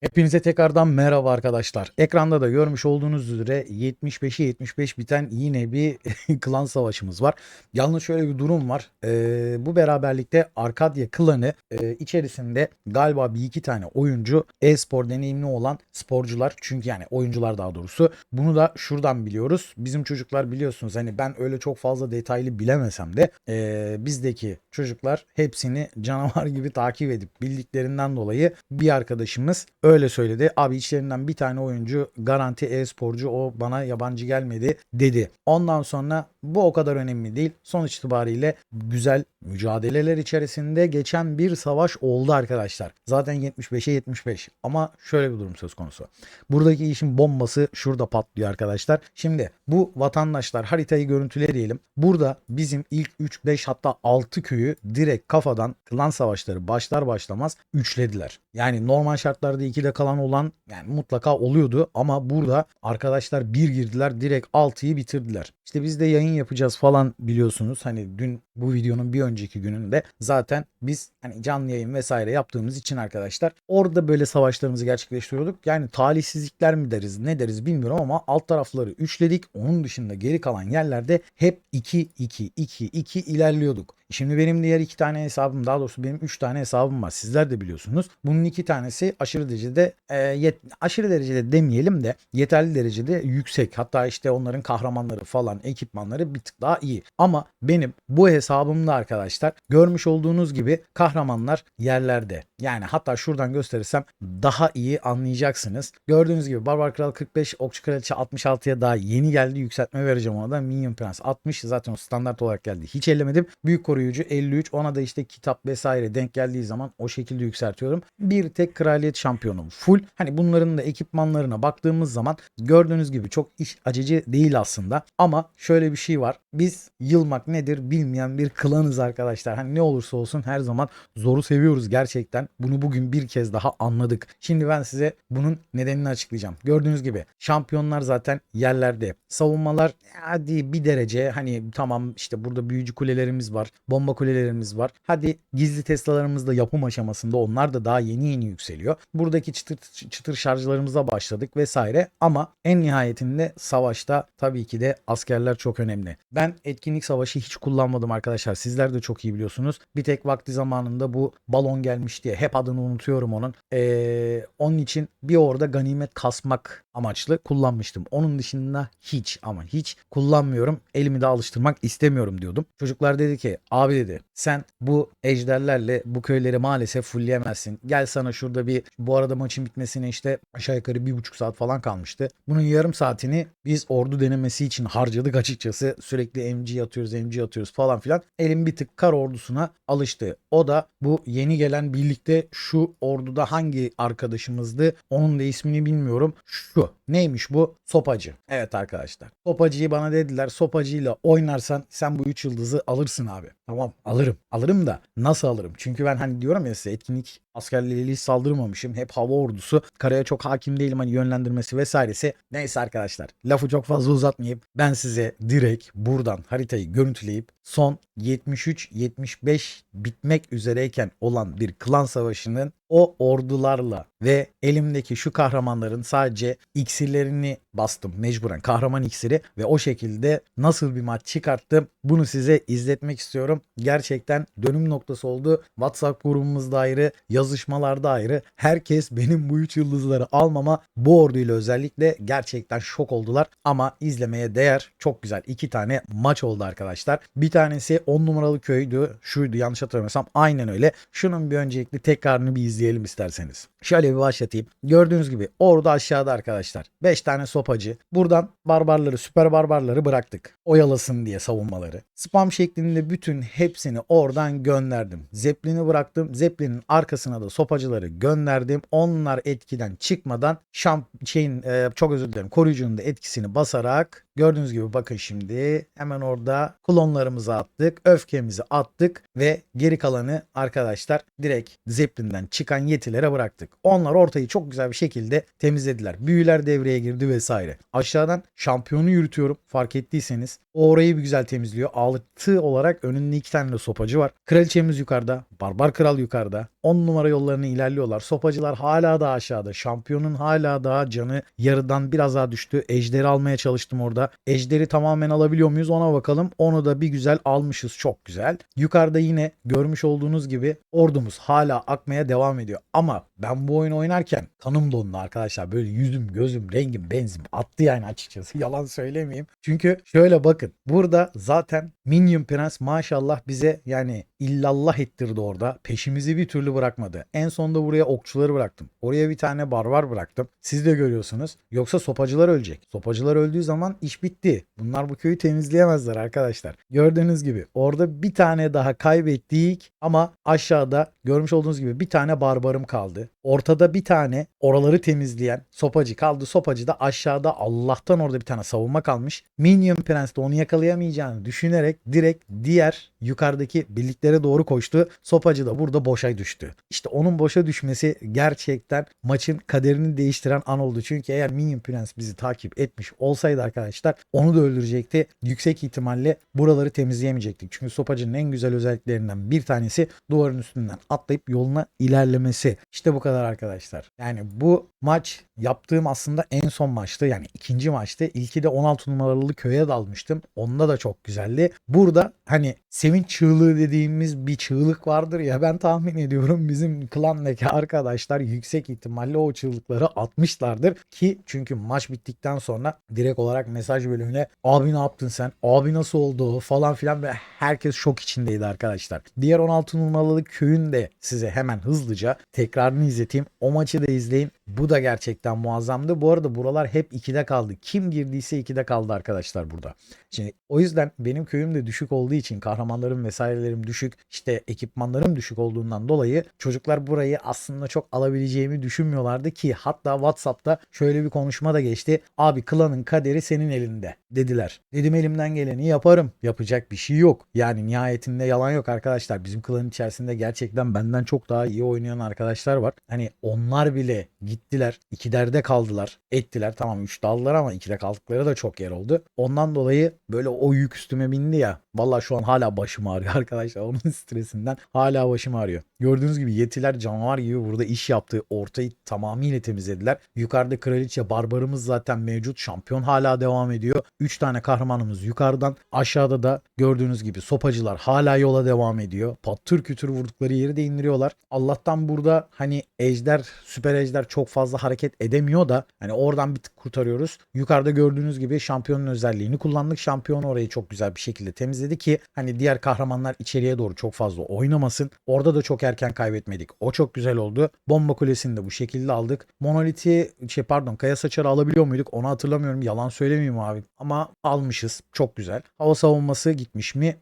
Hepinize tekrardan merhaba arkadaşlar. Ekranda da görmüş olduğunuz üzere 75'i 75 biten yine bir klan savaşımız var. Yalnız şöyle bir durum var. Ee, bu beraberlikte Arkadya klanı e, içerisinde galiba bir iki tane oyuncu e-spor deneyimli olan sporcular. Çünkü yani oyuncular daha doğrusu. Bunu da şuradan biliyoruz. Bizim çocuklar biliyorsunuz hani ben öyle çok fazla detaylı bilemesem de e, bizdeki çocuklar hepsini canavar gibi takip edip bildiklerinden dolayı bir arkadaşımız öyle söyledi. Abi içlerinden bir tane oyuncu garanti e-sporcu o bana yabancı gelmedi dedi. Ondan sonra bu o kadar önemli değil. Sonuç itibariyle güzel mücadeleler içerisinde geçen bir savaş oldu arkadaşlar. Zaten 75'e 75 ama şöyle bir durum söz konusu. Buradaki işin bombası şurada patlıyor arkadaşlar. Şimdi bu vatandaşlar haritayı görüntüleyelim. Burada bizim ilk 3 5 hatta 6 köyü direkt kafadan klan savaşları başlar başlamaz üçlediler. Yani normal şartlarda 2'de kalan olan yani mutlaka oluyordu ama burada arkadaşlar bir girdiler direkt 6'yı bitirdiler. İşte biz de yayın yapacağız falan biliyorsunuz. Hani dün bu videonun bir önceki gününde zaten biz hani canlı yayın vesaire yaptığımız için arkadaşlar orada böyle savaşlarımızı gerçekleştiriyorduk. Yani talihsizlikler mi deriz ne deriz bilmiyorum ama alt tarafları üçledik. Onun dışında geri kalan yerlerde hep 2 2 2 2 ilerliyorduk. Şimdi benim diğer iki tane hesabım daha doğrusu benim üç tane hesabım var. Sizler de biliyorsunuz. Bunun iki tanesi aşırı derecede e, yet, aşırı derecede demeyelim de yeterli derecede yüksek. Hatta işte onların kahramanları falan ekipmanları bir tık daha iyi. Ama benim bu hesabımda arkadaşlar görmüş olduğunuz gibi kahramanlar yerlerde. Yani hatta şuradan gösterirsem daha iyi anlayacaksınız. Gördüğünüz gibi Barbar Kral 45, Okçu Kraliçe 66'ya daha yeni geldi. Yükseltme vereceğim ona da. Minyon Prens 60 zaten o standart olarak geldi. Hiç ellemedim. Büyük koruyucu 53. Ona da işte kitap vesaire denk geldiği zaman o şekilde yükseltiyorum. Bir tek kraliyet şampiyonum full. Hani bunların da ekipmanlarına baktığımız zaman gördüğünüz gibi çok iş acıcı değil aslında. Ama şöyle bir şey var. Biz yılmak nedir bilmeyen bir klanız arkadaşlar. Hani ne olursa olsun her zaman zoru seviyoruz gerçekten. Bunu bugün bir kez daha anladık. Şimdi ben size bunun nedenini açıklayacağım. Gördüğünüz gibi şampiyonlar zaten yerlerde. Savunmalar hadi bir derece hani tamam işte burada büyücü kulelerimiz var. Bomba kulelerimiz var. Hadi gizli Tesla'larımız da yapım aşamasında onlar da daha yeni yeni yükseliyor. Buradaki çıtır çıtır şarjlarımıza başladık vesaire ama en nihayetinde savaşta tabii ki de askerler çok önemli. Ben etkinlik savaşı hiç kullanmadım arkadaşlar. Sizler de çok iyi biliyorsunuz. Bir tek vakti zamanında bu balon gelmiş diye hep adını unutuyorum onun. Ee, onun için bir orada ganimet kasmak amaçlı kullanmıştım. Onun dışında hiç ama hiç kullanmıyorum. Elimi de alıştırmak istemiyorum diyordum. Çocuklar dedi ki abi dedi sen bu ejderlerle bu köyleri maalesef fullleyemezsin. Gel sana şurada bir bu arada maçın bitmesine işte aşağı yukarı bir buçuk saat falan kalmıştı. Bunun yarım saatini biz ordu denemesi için harcadık açıkçası. Sürekli MG atıyoruz MG atıyoruz falan filan. Elim bir tık kar ordusuna alıştı. O da bu yeni gelen birlikte şu orduda hangi arkadaşımızdı onun da ismini bilmiyorum. Şu neymiş bu? Sopacı. Evet arkadaşlar. Sopacıyı bana dediler sopacıyla oynarsan sen bu 3 yıldızı alırsın abi. Tamam alırım. Alırım da nasıl alırım? Çünkü ben hani diyorum ya size etkinlik askerleriyle hiç saldırmamışım. Hep hava ordusu. Karaya çok hakim değilim hani yönlendirmesi vesairesi. Neyse arkadaşlar lafı çok fazla uzatmayayım. Ben size direkt buradan haritayı görüntüleyip son 73-75 bitmek üzereyken olan bir klan savaşının o ordularla ve elimdeki şu kahramanların sadece iksirlerini bastım mecburen. Kahraman iksiri ve o şekilde nasıl bir maç çıkarttım bunu size izletmek istiyorum. Gerçekten dönüm noktası oldu. WhatsApp grubumuzda ayrı, yazışmalarda ayrı. Herkes benim bu 3 yıldızları almama bu orduyla özellikle gerçekten şok oldular ama izlemeye değer. Çok güzel iki tane maç oldu arkadaşlar. Bir tanesi 10 numaralı köydü. Şuydu yanlış hatırlamıyorsam. Aynen öyle. Şunun bir öncelikli tekrarını bir izleyelim isterseniz. Şöyle bir başlatayım. Gördüğünüz gibi orada aşağıda arkadaşlar. 5 tane sopacı. Buradan barbarları, süper barbarları bıraktık. Oyalasın diye savunmaları. Spam şeklinde bütün hepsini oradan gönderdim. Zeppelin'i bıraktım. Zeppelin'in arkasına da sopacıları gönderdim. Onlar etkiden çıkmadan şamp şeyin e, çok özür dilerim koruyucunun da etkisini basarak Gördüğünüz gibi bakın şimdi hemen orada klonlarımızı attık, öfkemizi attık ve geri kalanı arkadaşlar direkt Zeppelin'den çıkan yetilere bıraktık. Onlar ortayı çok güzel bir şekilde temizlediler. Büyüler devreye girdi vesaire. Aşağıdan şampiyonu yürütüyorum fark ettiyseniz. Orayı bir güzel temizliyor. Altı olarak önünde iki tane de sopacı var. Kraliçemiz yukarıda. Barbar kral yukarıda. 10 numara yollarını ilerliyorlar. Sopacılar hala da aşağıda. Şampiyonun hala daha canı yarıdan biraz daha düştü. Ejderi almaya çalıştım orada. Ejderi tamamen alabiliyor muyuz ona bakalım. Onu da bir güzel almışız. Çok güzel. Yukarıda yine görmüş olduğunuz gibi ordumuz hala akmaya devam ediyor. Ama ben bu oyunu oynarken kanım dondu arkadaşlar. Böyle yüzüm, gözüm, rengim, benzim attı yani açıkçası. Yalan söylemeyeyim. Çünkü şöyle bakın. Burada zaten Minion Prens maşallah bize yani illallah ettirdi orada. Peşimizi bir türlü bırakmadı. En sonunda buraya okçuları bıraktım. Oraya bir tane barbar bıraktım. Siz de görüyorsunuz. Yoksa sopacılar ölecek. Sopacılar öldüğü zaman iş bitti. Bunlar bu köyü temizleyemezler arkadaşlar. Gördüğünüz gibi orada bir tane daha kaybettik ama aşağıda görmüş olduğunuz gibi bir tane barbarım kaldı. Ortada bir tane oraları temizleyen sopacı kaldı. Sopacı da aşağıda Allah'tan orada bir tane savunma kalmış. Minion Prens de onu yakalayamayacağını düşünerek direkt diğer yukarıdaki birliklere doğru koştu. Sopacı da burada boşa düştü. İşte onun boşa düşmesi gerçekten maçın kaderini değiştiren an oldu. Çünkü eğer Minion Prens bizi takip etmiş olsaydı arkadaşlar onu da öldürecekti. Yüksek ihtimalle buraları temizleyemeyecektik. Çünkü Sopacı'nın en güzel özelliklerinden bir tanesi duvarın üstünden atlayıp yoluna ilerlemesi. İşte bu kadar arkadaşlar. Yani bu maç yaptığım aslında en son maçtı. Yani ikinci maçtı. İlki de 16 numaralı köye dalmıştım. Onda da çok güzeldi. Burada hani sevinç çığlığı dediğimiz bir çığlık vardır ya ben tahmin ediyorum bizim klandaki arkadaşlar yüksek ihtimalle o çığlıkları atmışlardır ki çünkü maç bittikten sonra direkt olarak mesaj bölümüne abi ne yaptın sen abi nasıl oldu falan filan ve herkes şok içindeydi arkadaşlar. Diğer 16 numaralı köyün de size hemen hızlıca tekrarını izleteyim. O maçı da izleyin. Bu da gerçekten muazzamdı. Bu arada buralar hep 2'de kaldı. Kim girdiyse 2'de kaldı arkadaşlar burada. Şimdi o yüzden benim köyüm de düşük olduğu için kahramanlarım vesairelerim düşük. işte ekipmanlarım düşük olduğundan dolayı çocuklar burayı aslında çok alabileceğimi düşünmüyorlardı ki hatta WhatsApp'ta şöyle bir konuşma da geçti. Abi klanın kaderi senin elinde dediler. Dedim elimden geleni yaparım. Yapacak bir şey yok. Yani nihayetinde yalan yok arkadaşlar. Bizim klanın içerisinde gerçekten benden çok daha iyi oynayan arkadaşlar var. Hani onlar bile gittiler. ikilerde kaldılar. Ettiler. Tamam 3 daldılar ama 2'de kaldıkları da çok yer oldu. Ondan dolayı böyle o yük üstüme bindi ya. Vallahi şu an hala başım ağrıyor arkadaşlar. Onun stresinden hala başım ağrıyor. Gördüğünüz gibi yetiler canavar gibi burada iş yaptı. Ortayı tamamıyla temizlediler. Yukarıda kraliçe barbarımız zaten mevcut. Şampiyon hala devam ediyor. 3 tane kahramanımız yukarıdan. Aşağıda da gördüğünüz gibi sopacılar hala yola devam ediyor. Patır kütür vurdukları yeri de indiriyorlar. Allah'tan burada hani ejder, süper ejder çok fazla hareket edemiyor da hani oradan bir tık kurtarıyoruz. Yukarıda gördüğünüz gibi şampiyonun özelliğini kullandık. Şampiyon orayı çok güzel bir şekilde temizledi ki hani diğer kahramanlar içeriye doğru çok fazla oynamasın. Orada da çok erken kaybetmedik. O çok güzel oldu. Bomba kulesini de bu şekilde aldık. Monoliti şey pardon kaya saçarı alabiliyor muyduk? Onu hatırlamıyorum. Yalan söylemeyeyim abi. Ama almışız. Çok güzel. Hava savunması gitmiş mi?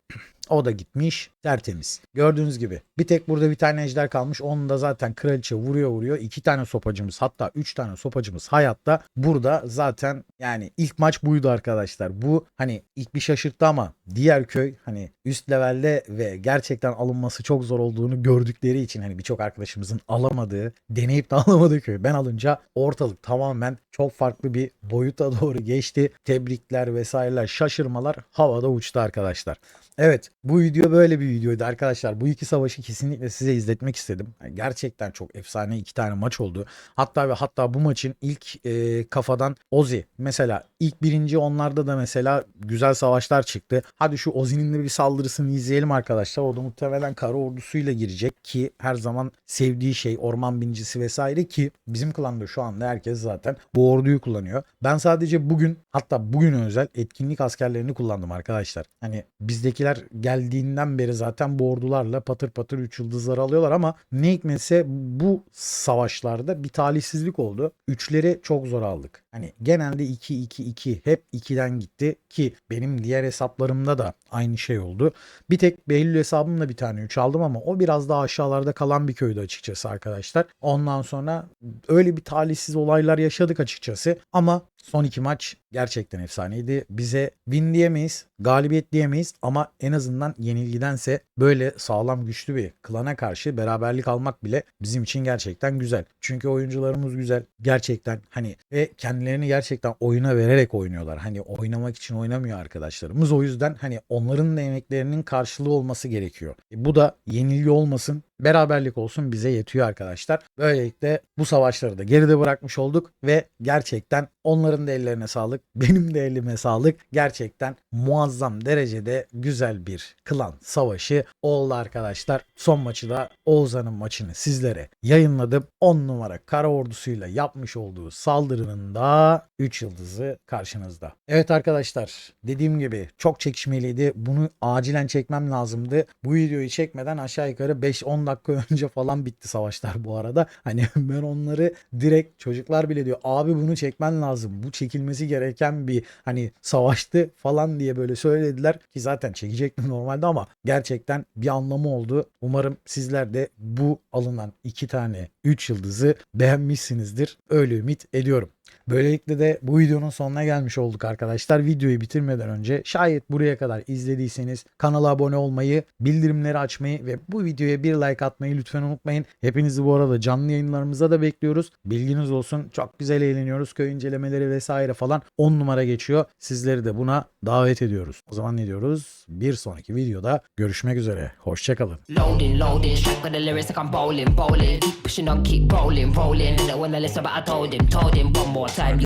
O da gitmiş. Tertemiz. Gördüğünüz gibi. Bir tek burada bir tane ejder kalmış. Onu da zaten kraliçe vuruyor vuruyor. İki tane sopacımız hatta üç tane sopacımız hayatta. Burada zaten yani ilk maç buydu arkadaşlar. Bu hani ilk bir şaşırttı ama diğer köy hani üst levelde ve gerçekten alınması çok zor olduğunu gördükleri için hani birçok arkadaşımızın alamadığı, deneyip de alamadığı köy. Ben alınca ortalık tamamen çok farklı bir boyuta doğru geçti. Tebrikler vesaireler, şaşırmalar havada uçtu arkadaşlar. Evet bu video böyle bir videoydu arkadaşlar. Bu iki savaşı kesinlikle size izletmek istedim. Yani gerçekten çok efsane iki tane maç oldu. Hatta ve hatta bu maçın ilk e, kafadan Ozi mesela ilk birinci onlarda da mesela güzel savaşlar çıktı. Hadi şu Ozi'nin de bir saldırısını izleyelim arkadaşlar. O da muhtemelen kara ordusuyla girecek ki her zaman sevdiği şey orman binicisi vesaire ki bizim klanda şu anda herkes zaten bu orduyu kullanıyor. Ben sadece bugün hatta bugün özel etkinlik askerlerini kullandım arkadaşlar. Hani bizdekiler geldiğinden beri zaten bu ordularla patır patır 3 yıldızları alıyorlar ama ne hikmetse bu savaşlarda bir talihsizlik oldu. Üçleri çok zor aldık. Hani genelde 2-2-2 hep 2'den gitti ki benim diğer hesaplarımda da aynı şey oldu. Bir tek Behlül hesabımla bir tane 3 aldım ama o biraz daha aşağılarda kalan bir köydü açıkçası arkadaşlar. Ondan sonra öyle bir talihsiz olaylar yaşadık açıkçası ama son iki maç gerçekten efsaneydi. Bize win diyemeyiz, galibiyet diyemeyiz ama en azından yenilgidense böyle sağlam güçlü bir klana karşı beraberlik almak bile bizim için gerçekten güzel. Çünkü oyuncularımız güzel. Gerçekten hani ve kendilerini gerçekten oyuna vererek oynuyorlar. Hani oynamak için oynamıyor arkadaşlarımız. O yüzden hani onların da emeklerinin karşılığı olması gerekiyor. E, bu da yenilgi olmasın, beraberlik olsun bize yetiyor arkadaşlar. Böylelikle bu savaşları da geride bırakmış olduk ve gerçekten onların da ellerine sağlık, benim de elime sağlık. Gerçekten muazzam derecede güzel bir klan savaşı oldu arkadaşlar. Son maçı da Oğuzhan'ın maçını sizlere yayınladım. 10 numara kara ordusuyla yapmış olduğu saldırının da 3 yıldızı karşınızda. Evet arkadaşlar dediğim gibi çok çekişmeliydi. Bunu acilen çekmem lazımdı. Bu videoyu çekmeden aşağı yukarı 5-10 dakika önce falan bitti savaşlar bu arada. Hani ben onları direkt çocuklar bile diyor abi bunu çekmen lazım. Bu çekilmesi gereken bir hani savaştı falan diye böyle söylediler ki zaten çekecektim normalde ama gerçekten bir anlamı oldu. Umarım sizler de bu alınan iki tane 3 yıldızı beğenmişsinizdir. Öyle ümit ediyorum. Böylelikle de bu videonun sonuna gelmiş olduk arkadaşlar. Videoyu bitirmeden önce şayet buraya kadar izlediyseniz kanala abone olmayı, bildirimleri açmayı ve bu videoya bir like atmayı lütfen unutmayın. Hepinizi bu arada canlı yayınlarımıza da bekliyoruz. Bilginiz olsun. Çok güzel eğleniyoruz. Köy incelemeleri vesaire falan 10 numara geçiyor. Sizleri de buna davet ediyoruz. O zaman ne diyoruz? Bir sonraki videoda görüşmek üzere. Hoşçakalın. Like.